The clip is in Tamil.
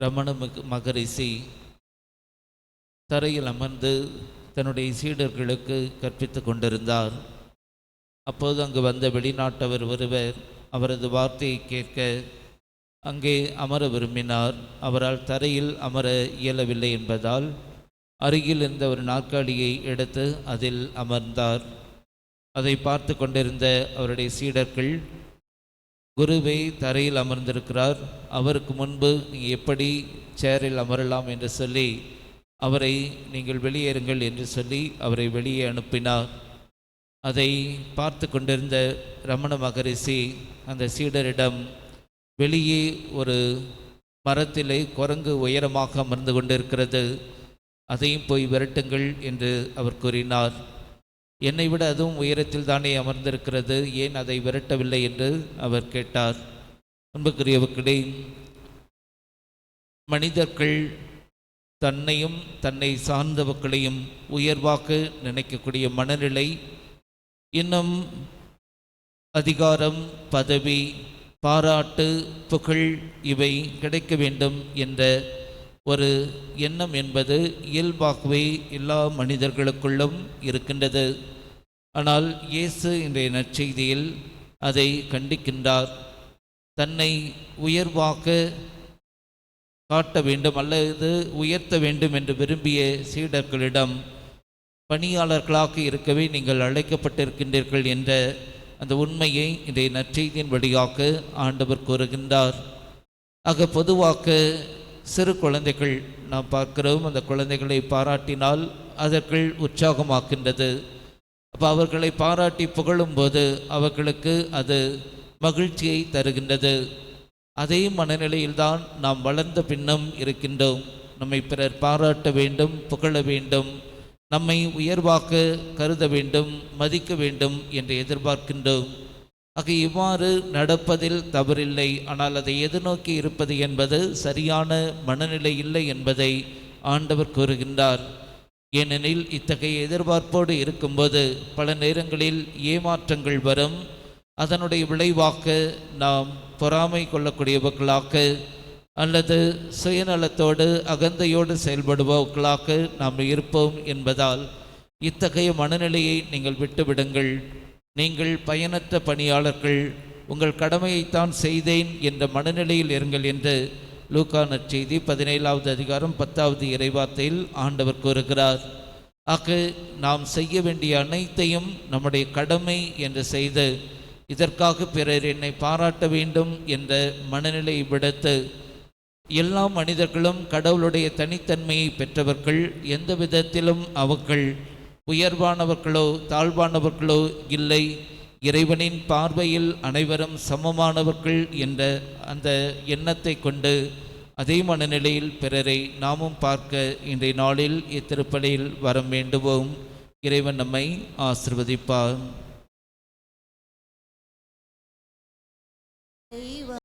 ரமண மக மகரிஷி தரையில் அமர்ந்து தன்னுடைய சீடர்களுக்கு கற்பித்து கொண்டிருந்தார். அப்போது அங்கு வந்த வெளிநாட்டவர் ஒருவர் அவரது வார்த்தையை கேட்க அங்கே அமர விரும்பினார். அவரால் தரையில் அமர இயலவில்லை என்பதால் அருகில் இருந்த ஒரு நாற்காலியை எடுத்து அதில் அமர்ந்தார். அதை பார்த்து கொண்டிருந்த அவருடைய சீடர்கள் குருவை தரையில் அமர்ந்திருக்கிறார். அவருக்கு முன்பு நீங்கள் எப்படி சேரில் அமரலாம் என்று சொல்லி அவரை நீங்கள் வெளியேறுங்கள் என்று சொல்லி அவரை வெளியே அனுப்பினார். அதை பார்த்து கொண்டிருந்த ரமண மகரிஷி அந்த சீடரிடம் வெளியே ஒரு மரத்திலே குரங்கு உயரமாக அமர்ந்து கொண்டிருக்கிறது. அதையும் போய் விரட்டுங்கள் என்று அவர் கூறினார். என்னை விட அதுவும் உயரத்தில் தானே அமர்ந்திருக்கிறது. ஏன் அதை விரட்டவில்லை என்று அவர் கேட்டார். அன்புக்குரியவர்களே மனிதர்கள் தன்னையும் தன்னை சார்ந்தவர்களையும் உயர்வாக நினைக்கக்கூடிய மனநிலை இன்னும் அதிகாரம் பதவி பாராட்டு புகழ் இவை கிடைக்க வேண்டும் என்ற ஒரு எண்ணம் என்பது இயல்பாகவே எல்லா மனிதர்களுக்குள்ளும் இருக்கின்றது. ஆனால் இயேசு இன்றைய நற்செய்தியில் அதை கண்டிக்கின்றார். தன்னை உயர்வாக காட்ட வேண்டும் அல்லது உயர்த்த வேண்டும் என்று விரும்பிய சீடர்களிடம் பணியாளர்களாக இருக்கவே நீங்கள் அழைக்கப்பட்டிருக்கின்றீர்கள் என்ற அந்த உண்மையை இன்றைய நற்செய்தியின் வழியாக ஆண்டவர் கூறுகின்றார். ஆக பொதுவாக சிறு குழந்தைகள் நாம் பார்க்கிறோம். அந்த குழந்தைகளை பாராட்டினால் அதற்குள் உற்சாகமாக்கின்றது. அப்போ அவர்களை பாராட்டி புகழும்போது அவர்களுக்கு அது மகிழ்ச்சியை தருகின்றது. அதே மனநிலையில்தான் நாம் வளர்ந்த பின்னும் இருக்கின்றோம். நம்மை பிறர் பாராட்ட வேண்டும் புகழ வேண்டும் நம்மை உயர்வாக்க கருத வேண்டும் மதிக்க வேண்டும் என்று எதிர்பார்க்கின்றோம். ஆக இவ்வாறு நடப்பதில் தவறில்லை. ஆனால் அதை எதிர்நோக்கி இருப்பது என்பது சரியான மனநிலை இல்லை என்பதை ஆண்டவர் கூறுகின்றார். ஏனெனில் இத்தகைய எதிர்பார்ப்போடு இருக்கும்போது பல நேரங்களில் ஏமாற்றங்கள் வரும். அதனுடைய விளைவாக நாம் பொறாமை கொள்ளக்கூடியவர்களாக அல்லது சுயநலத்தோடு அகந்தையோடு செயல்படுபவர்களாக நாம் இருப்போம் என்பதால் இத்தகைய மனநிலையை நீங்கள் விட்டுவிடுங்கள். நீங்கள் பயனற்ற பணியாளர்கள் உங்கள் கடமையைத்தான் செய்தேன் என்ற மனநிலையில் இருங்கள் என்று லூக்கா நற்செய்தி பதினேழாவது அதிகாரம் பத்தாவது இறைவார்த்தையில் ஆண்டவர் கூறுகிறார். ஆக நாம் செய்ய வேண்டிய அனைத்தையும் நம்முடைய கடமை என்று செய்து இதற்காக பிறர் என்னை பாராட்ட வேண்டும் என்ற மனநிலை விடுத்து எல்லா மனிதர்களும் கடவுளுடைய தனித்தன்மையை பெற்றவர்கள் எந்த விதத்திலும் அவர்கள் உயர்வானவர்களோ தாழ்வானவர்களோ இல்லை இறைவனின் பார்வையில் அனைவரும் சமமானவர்கள் என்ற அந்த எண்ணத்தை கொண்டு அதே மனநிலையில் பிறரை நாமும் பார்க்க இன்றைய நாளில் இத்திருப்பலியில் வரம் வேண்டுவோம். இறைவன் நம்மை ஆசிர்வதிப்பார்.